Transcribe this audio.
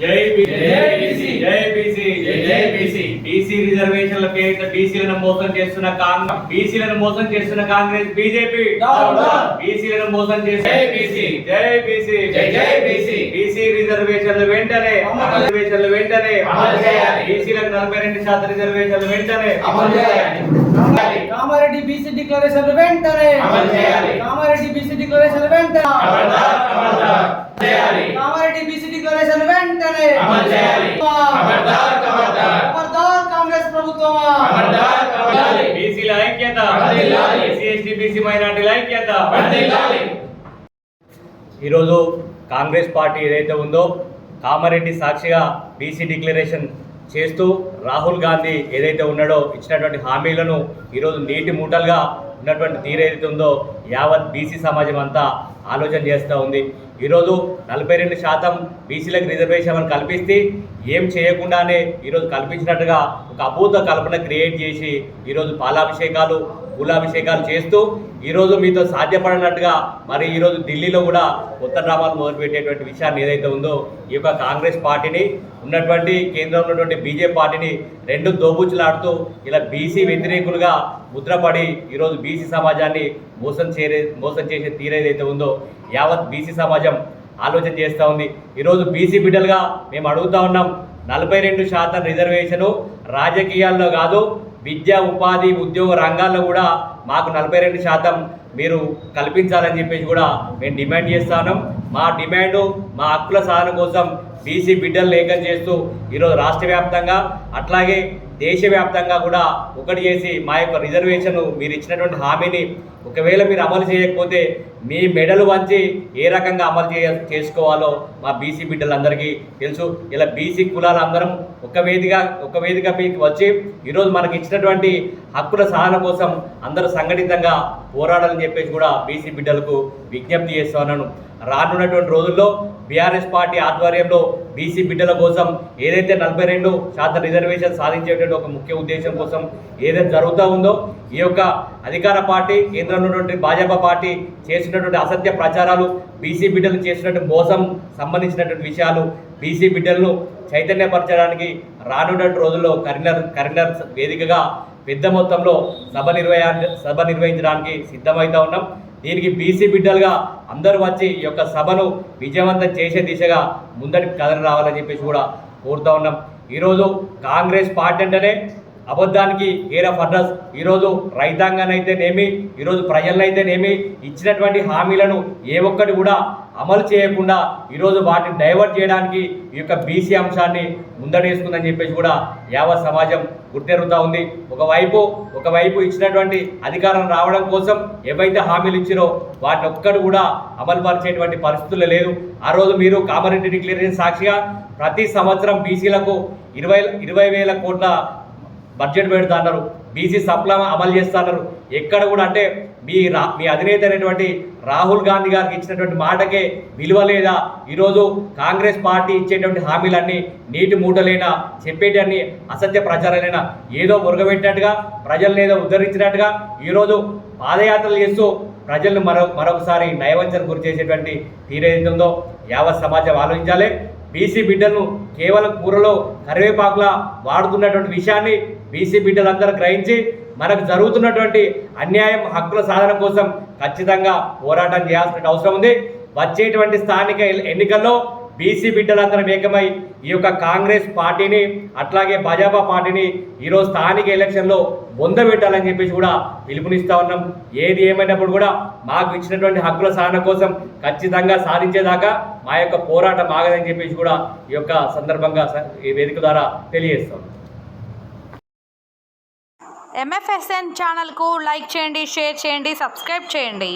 జై బీసీ. జై బీసీ జై బీసీ. బీసీ రిజర్వేషన్ల పేరిట బీసీలను మోసం చేస్తున్న కాంగ్రెస్ బీసీలను మోసం చేస్తున్న కాంగ్రెస్ బీజేపీ. బీసీలను మోసం బీసీ. జై బీసీ జై జై బీసీ. బీసీ రిజర్వేషన్లు వెంటనే. రిజర్వేషన్లు వెంటనే. బీసీలకు నలభై రెండు శాతం రిజర్వేషన్లు వెంటనే. కామారెడ్డి బీసీ డిక్లరేషన్ వెంటనే. కామారెడ్డి బీసీ డిక్లరేషన్ వెంటనే ఖబర్దార్, ఖబర్దార్. చేయాలి కామారెడ్డి బీసీ డిక్లరేషన్ వెంటనే అమలు చేయాలి ఖబర్దార్, ఖబర్దార్. ఖబర్దార్ కాంగ్రెస్ ప్రభుత్వమా. బీసీల ఐక్యత. ఎస్సీ బీసీ మైనార్టీల ఐక్యత వర్ధిల్లాలి. ఈరోజు కాంగ్రెస్ పార్టీ ఏదైతే ఉందో కామారెడ్డి సాక్షిగా బీసీ డిక్లరేషన్ చేస్తూ రాహుల్ గాంధీ ఏదైతే ఉన్నాడో ఇచ్చినటువంటి హామీలను ఈరోజు నీటి మూటలుగా ఉన్నటువంటి తీరు ఏదైతే ఉందో యావత్ బీసీ సమాజం అంతా ఆలోచన చేస్తూ ఉంది ఈరోజు నలభై రెండు శాతం బీసీలకు రిజర్వేషన్ కల్పిస్తే ఏం చేయకుండానే ఈరోజు కల్పించినట్టుగా ఒక అభూత కల్పన క్రియేట్ చేసి ఈరోజు పాలాభిషేకాలు పూలాభిషేకాలు చేస్తూ ఈరోజు మీతో సాధ్యపడినట్టుగా మరి ఈరోజు ఢిల్లీలో కూడా కొత్త డ్రామాలు మొదలుపెట్టేటువంటి విషయాన్ని ఏదైతే ఉందో ఈ యొక్క కాంగ్రెస్ పార్టీని ఉన్నటువంటి కేంద్రంలో ఉన్నటువంటి బీజేపీ పార్టీని రెండు దోబుచ్చులాడుతూ ఇలా బీసీ వ్యతిరేకులుగా ముద్రపడి ఈరోజు బీసీ సమాజాన్ని మోసం చేరే మోసం చేసే తీరేదైతే ఉందో యావత్ బీసీ సమాజం ఆలోచన చేస్తూ ఉంది. ఈరోజు బీసీ బిడ్డలుగా మేము అడుగుతా ఉన్నాం నలభై రెండు శాతం రిజర్వేషను రాజకీయాల్లో కాదు విద్య ఉపాధి ఉద్యోగ రంగాల్లో కూడా మాకు నలభై రెండు శాతం మీరు కల్పించాలని చెప్పేసి కూడా మేము డిమాండ్ చేస్తాను. మా డిమాండ్ మా హక్కుల సాధన కోసం బీసీ బిడ్డలు లేఖం చేస్తూ ఈరోజు రాష్ట్ర వ్యాప్తంగా అట్లాగే దేశవ్యాప్తంగా కూడా ఒకటి చేసి మా యొక్క రిజర్వేషన్ మీరు ఇచ్చినటువంటి హామీని ఒకవేళ మీరు అమలు చేయకపోతే మీ మెడలు వంచి ఏ రకంగా అమలు చేయ చేసుకోవాలో మా బీసీ బిడ్డలందరికీ తెలుసు. ఇలా బీసీ కులాలందరం ఒక వేదిక ఒక వేదిక మీకు వచ్చి ఈరోజు మనకి ఇచ్చినటువంటి హక్కుల సాధన కోసం అందరూ సంఘటితంగా పోరాడాలని చెప్పేసి కూడా బీసీ బిడ్డలకు విజ్ఞప్తి చేస్తున్నాను. రానున్నటువంటి రోజుల్లో బీఆర్ఎస్ పార్టీ ఆధ్వర్యంలో బీసీ బిడ్డల కోసం ఏదైతే నలభై రెండు శాతం రిజర్వేషన్ సాధించేటువంటి ఒక ముఖ్య ఉద్దేశం కోసం ఏదైతే జరుగుతూ ఉందో ఈ యొక్క అధికార పార్టీ కేంద్రంలో ఉన్నటువంటి భాజపా పార్టీ చేసినటువంటి అసత్య ప్రచారాలు బీసీ బిడ్డలు చేసినటువంటి మోసం సంబంధించినటువంటి విషయాలు బీసీ బిడ్డలను చైతన్యపరచడానికి రానున్నటువంటి రోజుల్లో కరీంనగర్ కరీంనగర్ వేదికగా పెద్ద మొత్తంలో సభ నిర్వహ సభ నిర్వహించడానికి సిద్ధమవుతా ఉన్నాం. దీనికి బీసీ బిడ్డలుగా అందరూ వచ్చి ఈ యొక్క సభను విజయవంతం చేసే దిశగా ముందటి కథలు రావాలని చెప్పేసి కూడా కోరుతా ఉన్నాం. ఈరోజు కాంగ్రెస్ పార్టీ అంటేనే అబద్ధానికి ఏర్ ఆఫ్ అడ్రస్ ఈరోజు రైతాంగానైతేనేమి ఈరోజు ప్రజలనైతేనేమి ఇచ్చినటువంటి హామీలను ఏ ఒక్కటి కూడా అమలు చేయకుండా ఈరోజు వాటిని డైవర్ట్ చేయడానికి ఈ యొక్క బీసీ అంశాన్ని ముందడేసుకుందని చెప్పేసి కూడా యావత్ సమాజం గుర్తెరుగుతూ ఉంది. ఒకవైపు ఒకవైపు ఇచ్చినటువంటి అధికారం రావడం కోసం ఏవైతే హామీలు ఇచ్చిరో వాటిని ఒక్కడు కూడా అమలు పరిచేటువంటి పరిస్థితులు లేదు. ఆ రోజు మీరు కామారెడ్డి డిక్లరేషన్ సాక్షిగా ప్రతి సంవత్సరం బీసీలకు ఇరవై ఇరవై వేల కోట్ల బడ్జెట్ పెడతా అన్నారు బీసీ సప్లా అమలు చేస్తా అన్నారు ఎక్కడ కూడా అంటే మీ రా మీ అధినేత అయినటువంటి రాహుల్ గాంధీ గారికి ఇచ్చినటువంటి మాటకే విలువ లేదా. ఈరోజు కాంగ్రెస్ పార్టీ ఇచ్చేటువంటి హామీలన్నీ నీటి మూటలైనా చెప్పేటన్ని అసత్య ప్రచారాలైనా ఏదో మురగబెట్టినట్టుగా ప్రజల్ని ఏదో ఉద్ధరించినట్టుగా ఈరోజు పాదయాత్రలు చేస్తూ ప్రజలను మరో మరొకసారి నయవంచన గురి చేసేటువంటి తీరేదిందో యావత్ సమాజం ఆలోచించాలి. బీసీ బిడ్డలను కేవలం కూరలో కరివేపాకులా వాడుతున్నటువంటి విషయాన్ని బీసీ బిడ్డలందరూ గ్రహించి మనకు జరుగుతున్నటువంటి అన్యాయం హక్కుల సాధన కోసం ఖచ్చితంగా పోరాటం చేయాల్సిన అవసరం ఉంది. వచ్చేటువంటి స్థానిక ఎన్నికల్లో బీసీ బిడ్డలందరం ఏకమై ఈ యొక్క కాంగ్రెస్ పార్టీని అట్లాగే భాజపా పార్టీని ఈరోజు స్థానిక ఎలక్షన్లో బొందబెట్టాలని చెప్పేసి కూడా పిలుపునిస్తా ఉన్నాం. ఏది ఏమైనప్పుడు కూడా మాకు ఇచ్చినటువంటి హక్కుల సాధన కోసం ఖచ్చితంగా సాధించేదాకా మా యొక్క పోరాటం ఆగదని చెప్పేసి కూడా ఈ యొక్క సందర్భంగా ఈ వేదిక ద్వారా తెలియజేస్తాం. ఎంఎఫ్ఎస్ఎన్ ఛానల్కు లైక్ చేయండి షేర్ చేయండి సబ్స్క్రైబ్ చేయండి.